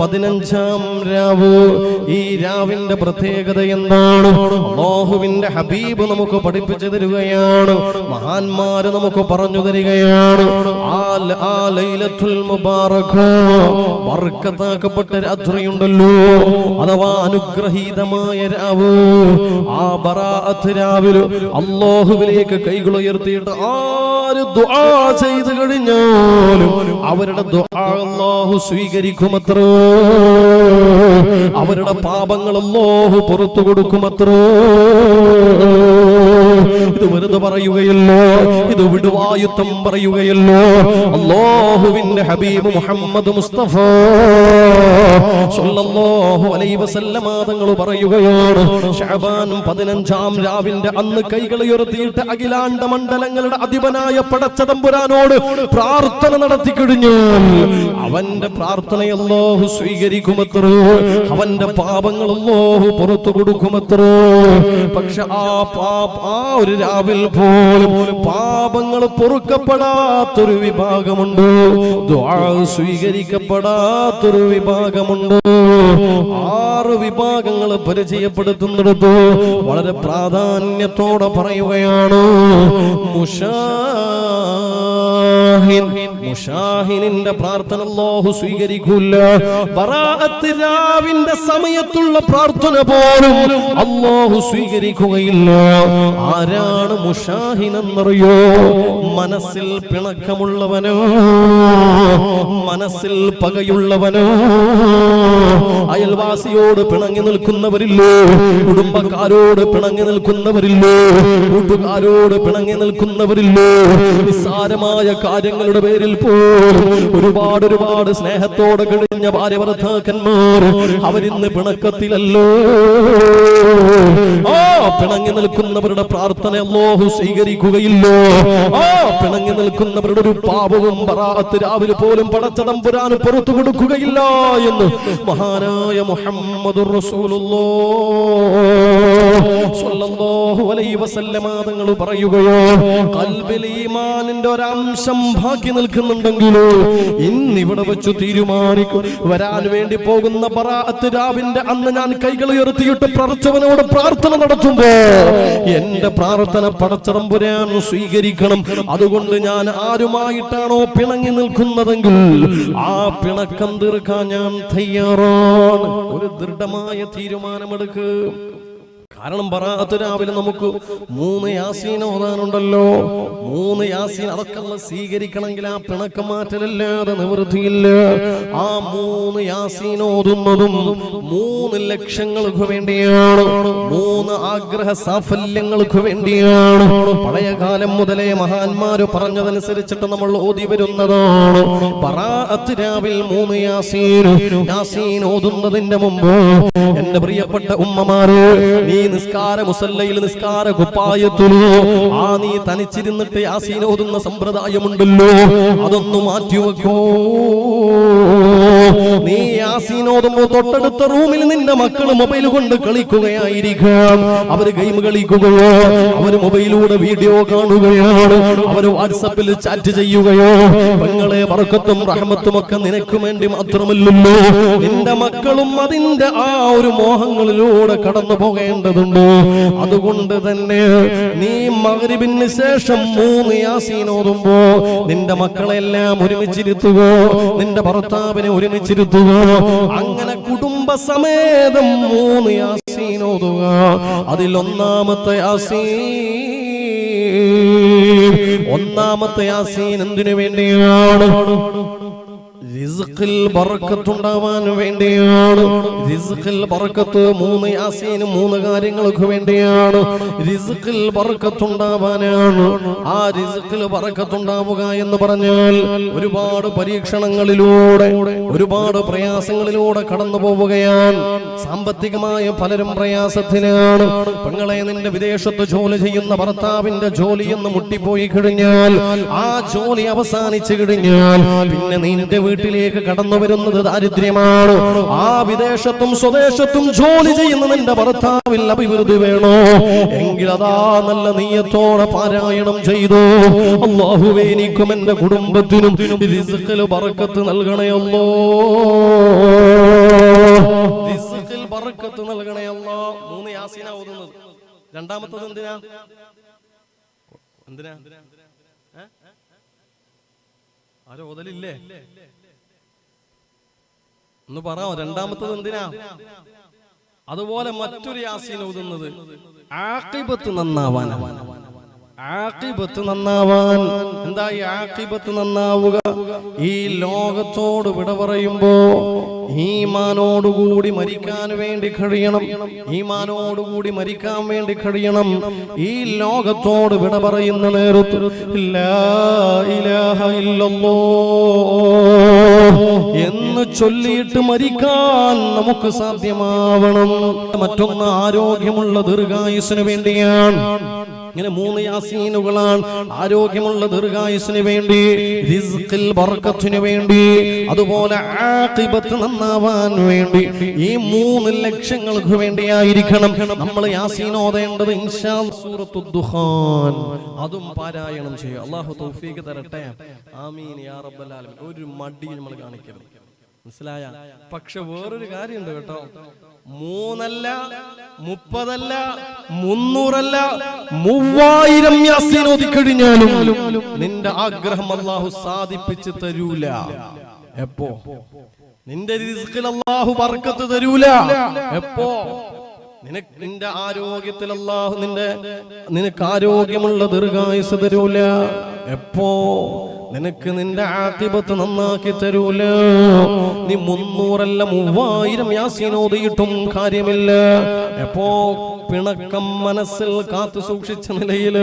പതിനഞ്ചാം രാവ്. ഈ രാവിന്റെ പ്രത്യേകത എന്താണ്? അള്ളാഹുവിന്റെ ഹബീബ് നമുക്ക് പഠിപ്പിച്ചു തരികയാണ്. മഹാന്മാര് നമുക്ക് പറഞ്ഞു തരികയാണ്. ആ രാത്രിയുണ്ടല്ലോ. അഥവാ അനുഗ്രഹീതമായ രാവ്. ആ ബറാഅത്ത് രാവിലെ അള്ളാഹുവിലേക്ക് കൈകൾ ഉയർത്തിയിട്ട് ആര് ദുആ ചെയ്തു കഴിഞ്ഞാലും അവരുടെ ദുആ അല്ലാഹു സ്വീകരിക്കുമത്രേ? അവരുടെ പാപങ്ങൾ അല്ലാഹു പുറത്തു കൊടുക്കുമത്രേ? ഇത് വെറുതെ പറയുകയല്ലോ. ഇത് വിടുവായുത്തം പറയുകയല്ലോ. അല്ലാഹുവിന്റെ ഹബീബ് മുഹമ്മദ് മുസ്തഫ സല്ലല്ലാഹു അലൈഹി വസല്ലമ തങ്ങൾ പറയുകയാണ് ഷഅബാൻ പതിനഞ്ചാം രാവിന്റെ അന്ന് കൈകൾ ഉയർത്തിയിട്ട് അഖിലാണ്ട മണ്ഡലങ്ങളുടെ അധിപനായ പടച്ചതമ്പുരാനോട് പ്രാർത്ഥന നടത്തി അവന്റെ പ്രാർത്ഥന അല്ലാഹു സ്വീകരിക്കുമത്രേ. അവന്റെ പാപങ്ങൾ അല്ലാഹു പുറത്തു കൊടുക്കുമത്രേ. പക്ഷെ ആ പാപ ആ ഒരു രാവിൽ പോലും പാപങ്ങൾ പൊറുക്കപ്പെടാത്തൊരു വിഭാഗമുണ്ട്. സ്വീകരിക്കപ്പെടാത്തൊരു വിഭാഗമുണ്ട്. ആറ് വിഭാഗങ്ങൾ പരിചയപ്പെടുത്തുന്നിടത്ത് വളരെ പ്രാധാന്യത്തോടെ പറയുകയാണ്. മുഷാഹിൻ മുഷാഹിനിന്റെ പ്രാർത്ഥന അല്ലാഹു സ്വീകരിക്കൂല. ബറാഅത്ത് രാവിന്റെ സമയത്തുള്ള പ്രാർത്ഥന പോലും അല്ലാഹു സ്വീകരിക്കുകയില്ല. ആരാണ് മുഷാഹിനെന്നറിയോ? മനസ്സിൽ പിണക്കമുള്ളവനോ? മനസ്സിൽ പകയുള്ളവനോ? അയൽവാസിയോട് പിണങ്ങി നിൽക്കുന്നവരില്ലോ? കുടുംബക്കാരോട് പിണങ്ങി നിൽക്കുന്നവരില്ലോ? കൂട്ടുകാരോട് പിണങ്ങി നിൽക്കുന്നവരില്ലോ? നിസ്സാരമായ കാര്യങ്ങളുടെ പേരിൽ പോലും ഒരുപാട് ഒരുപാട് സ്നേഹത്തോടെ കഴിഞ്ഞ ഭാര്യ അവരിന്ന് പിണക്കത്തിലല്ലോ. ആ പിണങ്ങി നിൽക്കുന്നവരുടെ പ്രാർത്ഥന അല്ലാഹു സ്വീകരിക്കുകയില്ലോ. ആ പിണങ്ങി നിൽക്കുന്നവരുടെ ഒരു പാപവും പറാത്ത് രാവിലെ പോലും പടച്ചതമ്പുരാന് പുറത്തു കൊടുക്കുകയില്ല എന്ന് മഹാനായ മുഹമ്മദുർ റസൂലുള്ളാഹി അലൈഹി വസല്ലമ തങ്ങൾ പറയുകയോ കൽബിൽ ഈമാനിന്റെ ഒരംശം ബാക്കി നിൽക്കുന്നുണ്ടെങ്കിലോ ഇന്നിവിടെ വെച്ച് തീരുമാനിക്കും. വരാൻ വേണ്ടി പോകുന്ന പറാത്ത് രാവിന്റെ അന്ന് ഞാൻ കൈകൾ ഉയർത്തിയിട്ട് പ്രറച്ചവനോട് പ്രാർത്ഥന നടത്തുമ്പോ എന്റെ പ്രാർത്ഥന പടച്ചറമ്പുരാൻ സ്വീകരിക്കണം. അതുകൊണ്ട് ഞാൻ ആരുമായിട്ടാണോ പിണങ്ങി നിൽക്കുന്നതെങ്കിൽ ആ പിണക്കം തീർക്കാൻ ഞാൻ തയ്യാറാണ്. ഒരു ദൃഢമായ തീരുമാനമെടുക്കുക കാരണം പറയാത്ത രാവിലെ നമുക്ക് മൂന്ന് യാസീൻ ഓതാനുണ്ടല്ലോ. മൂന്ന് യാസീൻ അതൊക്കെ സ്വീകരിക്കണമെങ്കിൽ ആ പിണക്കം മാറ്റലല്ലാതെ നിവൃത്തിയില്ല. ആ മൂന്ന് യാസീൻ ഓതുന്നതും മൂന്ന് ലക്ഷ്യങ്ങൾക്ക് വേണ്ടിയാണ്. മൂന്ന് ആഗ്രഹ സാഫല്യങ്ങൾക്ക് വേണ്ടിയാണ്. പഴയ കാലം മുതലേ മഹാന്മാര് പറഞ്ഞതനുസരിച്ചിട്ട് നമ്മൾ ഓതി വരുന്നതാണ്. ബറാഅത്ത് രാവിൽ മൂന്ന് യാസീൻ യാസീൻ ഓതുന്നതിന്റെ മുമ്പ് എന്റെ പ്രിയപ്പെട്ട ഉമ്മമാര് നീ നിസ്കാര മുസല്ലയിൽ നിസ്കാര കുപ്പായത്തിലോ. ആ നീ തനിച്ചിരുന്നിട്ട് യാസീൻ ഓതുന്ന സമ്പ്രദായമുണ്ടല്ലോ. അതൊന്നു മാറ്റിവെക്കോ. നീ യാസീൻ തൊട്ടടുത്ത റൂമിൽ നിന്റെ മക്കൾ മൊബൈൽ കൊണ്ട് കളിക്കുകയായിരിക്കാം. അവർ ഗെയിം കളിക്കുകയോ അവർ മൊബൈലിലൂടെ വീഡിയോ കാണുകയാണ് അവർ വാട്സപ്പിൽ ചാറ്റ് ചെയ്യുകയോ പെങ്ങളെ വറക്കത്തും റഹമത്തും ഒക്കെ നിനക്ക് വേണ്ടി മാത്രമല്ലല്ലോ. നിന്റെ മക്കളും അതിന്റെ ആ ഒരു മോഹങ്ങളിലൂടെ കടന്നു പോകേണ്ടതുണ്ട് അതുകൊണ്ട് തന്നെ നീ മകരിവിന് ശേഷം മൂന്ന് യാസീൻ ഓതുമ്പോ നിന്റെ മക്കളെല്ലാം ഒരുമിച്ചിരുത്തുകോ നിന്റെ ഭർത്താവിനെ ഒരുമിച്ചിരുത്തുകോ അങ്ങനെ കുടുംബ സമേതം മൂന്ന് യാസീൻ ഓതുക. അതിൽ ഒന്നാമത്തെ യാസീൻ ഒന്നാമത്തെ യാസീൻ എന്തിനു വേണ്ടിയാണ്? റിസ്ഖിൽ ബർക്കത്തുണ്ടാവാൻ വേണ്ടിയാണ്. റിസ്ഖിൽ ബർക്കത്ത് മൂന്ന് യാസീനും മൂന്ന് കാര്യങ്ങൾക്ക് വേണ്ടിയാണ്. റിസ്ഖിൽ ബർക്കത്തുണ്ടാവാനാണ്. ആ റിസ്ഖിൽ ബർക്കത്തുണ്ടാവുക എന്ന് പറഞ്ഞാൽ ഒരുപാട് പരീക്ഷണങ്ങളിലൂടെ ഒരുപാട് പ്രയാസങ്ങളിലൂടെ കടന്നു പോവുകയാണ്. സാമ്പത്തികമായ പലരും പ്രയാസത്തിലാണ്. പെങ്ങളെ നിന്റെ വിദേശത്ത് ജോലി ചെയ്യുന്ന ഭർത്താവിന്റെ ജോലി എന്ന് മുട്ടിപ്പോയി കഴിഞ്ഞാൽ ആ ജോലി അവസാനിച്ചു കഴിഞ്ഞാൽ പിന്നെ നിന്റെ വീട്ടിൽ വീട്ടിലേക്ക് കടന്നു വരുന്നത് ദാരിദ്ര്യമാണ്? ആ വിദേശത്തും സ്വദേശത്തും ജോലി ചെയ്യുന്ന നിന്റെ ഭർത്താവിൽ അഭിവൃദ്ധി വേണോ? എങ്കിൽ അതാ നല്ല നീയത്തോടെ പാരായണം ചെയ്തു. അള്ളാഹുവേ എനിക്കും എന്റെ കുടുംബത്തിനും റിസ്ഖിൽ ബറക്കത്ത് നൽകണയല്ലോ ബറക്കത്ത് നൽകണയല്ലോ മൂന്ന് യാസീന ഓതുന്നത്. രണ്ടാമത്തത് എന്തിനാ? എന്തിനാ? ആരോ ഓതലില്ലേ? ഒന്ന് പറയാമോ രണ്ടാമത്തത് എന്തിനാ? അതുപോലെ മറ്റൊരു യാസീൻ ഓതുന്നത്. ആക്കിപത്ത് നന്നാവാനാണ്. ആക്കിബത്ത് നന്നാവാൻ. എന്താ ഈ ആക്കിബത്ത് നന്നാവുക? ഈ ലോകത്തോട് വിട പറയുമ്പോ ഈമാനോടുകൂടി മരിക്കാൻ വേണ്ടി കഴിയണം. ഈമാനോടുകൂടി മരിക്കാൻ വേണ്ടി കഴിയണം. ഈ ലോകത്തോട് വിട പറയുന്ന നേരത്ത് എന്ന് ചൊല്ലിയിട്ട് മരിക്കാൻ നമുക്ക് സാധ്യമാവണം. മറ്റൊന്ന് ആരോഗ്യമുള്ള ദീർഘായുസിന് വേണ്ടിയാണ്. ഇങ്ങനെ മൂന്ന് യാസീനുകളാണ്. ആരോഗ്യമുള്ള ദീർഘായുസിന് വേണ്ടി റിസ്ഖിൽ ബർക്കത്തിന് വേണ്ടി അതുപോലെ ആഖിബത്ത് നന്നാവാൻ വേണ്ടി ഈ മൂന്ന് ലക്ഷ്യങ്ങൾക്ക് വേണ്ടിയായിരിക്കണം നമ്മൾ യാസീൻ ഇൻഷാ അതും പാരായണം ചെയ്യുക അള്ളാഹു തൗഫീഖ് തരട്ടെ. ആമീൻ യാ ഒരു മടി നമ്മൾ കാണിക്കരുത്. മനസ്സിലായ? പക്ഷെ വേറൊരു കാര്യമുണ്ട് കേട്ടോ. മൂന്നല്ല മുപ്പതല്ല മുന്നൂറല്ല മൂവായിരം യാസീൻ ഒതുക്കഴിഞ്ഞാലും നിന്റെ ആഗ്രഹം അള്ളാഹു സാധിപ്പിച്ച് തരൂല. എപ്പോ? നിന്റെ റിസ്കിൽ അള്ളാഹു ബർക്കത്ത് തരൂല. എപ്പോ? നിനക്ക് നിന്റെ ആരോഗ്യത്തിൽ അള്ളാഹു നിന്റെ നിനക്ക് ആരോഗ്യമുള്ള ദീർഘായുസ് തരൂല. എപ്പോ? നിനക്ക് നിന്റെ ആക്കിബത്ത് നന്നാക്കി തരൂല? നീ മുന്നൂറല്ല മൂവായിരം യാസീനോദിയിട്ടും കാര്യമില്ല. എപ്പോ പിണക്കം മനസ്സിൽ കാത്തു സൂക്ഷിച്ച നിലയിൽ